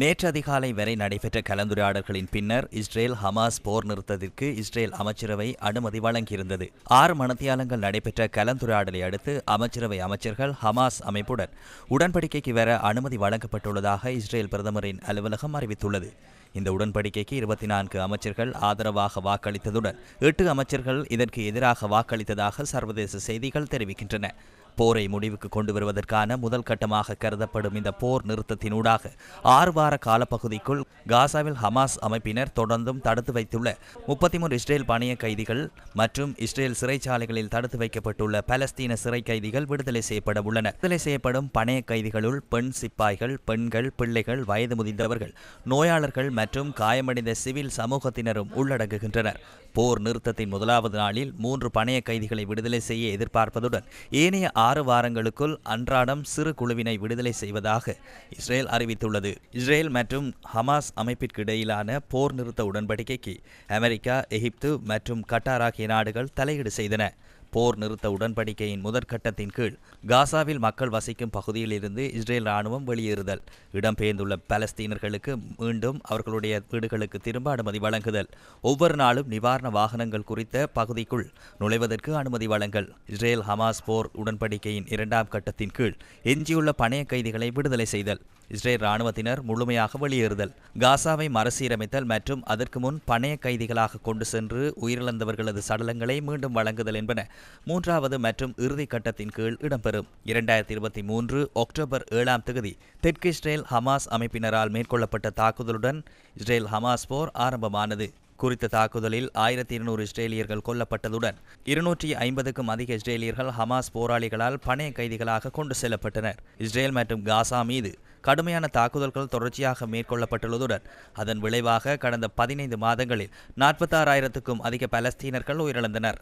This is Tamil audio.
நேற்று அதிகாலை வரை நடைபெற்ற கலந்துரையாடல்களின் பின்னர் இஸ்ரேல் ஹமாஸ் போர் நிறுத்தத்திற்கு இஸ்ரேல் அமைச்சரவை அனுமதி வழங்கியிருந்தது. ஆறு மணத்தியாலங்கள் நடைபெற்ற கலந்துரையாடலை அடுத்து அமைச்சரவை அமைச்சர்கள் ஹமாஸ் அமைப்புடன் உடன்படிக்கைக்கு வர அனுமதி வழங்கப்பட்டுள்ளதாக இஸ்ரேல் பிரதமரின் அலுவலகம் அறிவித்துள்ளது. இந்த உடன்படிக்கைக்கு இருபத்தி நான்கு அமைச்சர்கள் ஆதரவாக வாக்களித்ததுடன் எட்டு அமைச்சர்கள் இதற்கு எதிராக வாக்களித்ததாக சர்வதேச செய்திகள் தெரிவிக்கின்றன. போரை முடிவுக்கு கொண்டு வருவதற்கான முதல் கட்டமாக கருதப்படும் இந்த போர் நிறுத்தத்தினூடாக ஆறு வார காலப்பகுதிக்குள் காசாவில் ஹமாஸ் அமைப்பினர் தொடர்ந்தும் தடுத்து வைத்துள்ள முப்பத்தி மூன்று இஸ்ரேல் பணிய கைதிகள் மற்றும் இஸ்ரேல் சிறைச்சாலைகளில் தடுத்து வைக்கப்பட்டுள்ள பலஸ்தீன சிறை கைதிகள் விடுதலை செய்யப்பட உள்ளனர். விடுதலை செய்யப்படும் பணைய கைதிகளுள் பெண் சிப்பாய்கள் பெண்கள் பிள்ளைகள் வயது முதிர்ந்தவர்கள் நோயாளர்கள் மற்றும் காயமடைந்த சிவில் சமூகத்தினரும் உள்ளடங்குகின்றனர். போர் நிறுத்தத்தின் முதலாவது நாளில் மூன்று பணைய கைதிகளை விடுதலை செய்ய எதிர்பார்ப்பதுடன் ஏனைய ஆறு வாரங்களுக்குள் அன்றாடம் சிறு குழுவினை விடுதலை செய்வதாக இஸ்ரேல் அறிவித்துள்ளது. இஸ்ரேல் மற்றும் ஹமாஸ் அமைப்பிற்கு இடையிலான போர் நிறுத்த உடன்படிக்கைக்கு அமெரிக்கா எகிப்து மற்றும் கட்டார் ஆகிய நாடுகள் தலையீடு செய்தன. போர் நிறுத்த உடன்படிக்கையின் முதற்கட்டத்தின் கீழ் காசாவில் மக்கள் வசிக்கும் பகுதியில் இருந்து இஸ்ரேல் ராணுவம் வெளியேறுதல். இடம்பெயர்ந்துள்ள பலஸ்தீனர்களுக்கு மீண்டும் அவர்களுடைய வீடுகளுக்கு திரும்ப அனுமதி வழங்குதல். ஒவ்வொரு நாளும் நிவாரண வாகனங்கள் குறித்த பகுதிக்குள் நுழைவதற்கு அனுமதி வழங்கல். இஸ்ரேல் ஹமாஸ் போர் உடன்படிக்கையின் இரண்டாம் கட்டத்தின் கீழ் எஞ்சியுள்ள பணைய கைதிகளை விடுதலை செய்தல். இஸ்ரேல் ராணுவத்தினர் முழுமையாக வெளியேறுதல். காசாவை மறுசீரமைத்தல் மற்றும் அதற்கு முன் பணைய கைதிகளாக கொண்டு சென்று உயிரிழந்தவர்களது சடலங்களை மீண்டும் வழங்குதல் என்பன மூன்றாவது மற்றும் இறுதி கட்டத்தின் கீழ் இடம்பெறும். இரண்டாயிரத்தி இருபத்தி மூன்று அக்டோபர் ஏழாம் தேதி தெற்கு இஸ்ரேல் ஹமாஸ் அமைப்பினரால் மேற்கொள்ளப்பட்ட தாக்குதலுடன் இஸ்ரேல் ஹமாஸ் போர் ஆரம்பமானது. குறித்த தாக்குதலில் ஆயிரத்தி இருநூறு இஸ்ரேலியர்கள் கொல்லப்பட்டதுடன் இருநூற்றி ஐம்பதுக்கும் அதிக இஸ்ரேலியர்கள் ஹமாஸ் போராளிகளால் பணைய கைதிகளாக கொண்டு செல்லப்பட்டனர். இஸ்ரேல் மற்றும் காசா மீது கடுமையான தாக்குதல்கள் தொடர்ச்சியாக மேற்கொள்ளப்பட்டுள்ளதுடன் அதன் விளைவாக கடந்த பதினைந்து மாதங்களில் நாற்பத்தாறாயிரத்துக்கும் அதிக பலஸ்தீனர்கள் உயிரிழந்தனர்.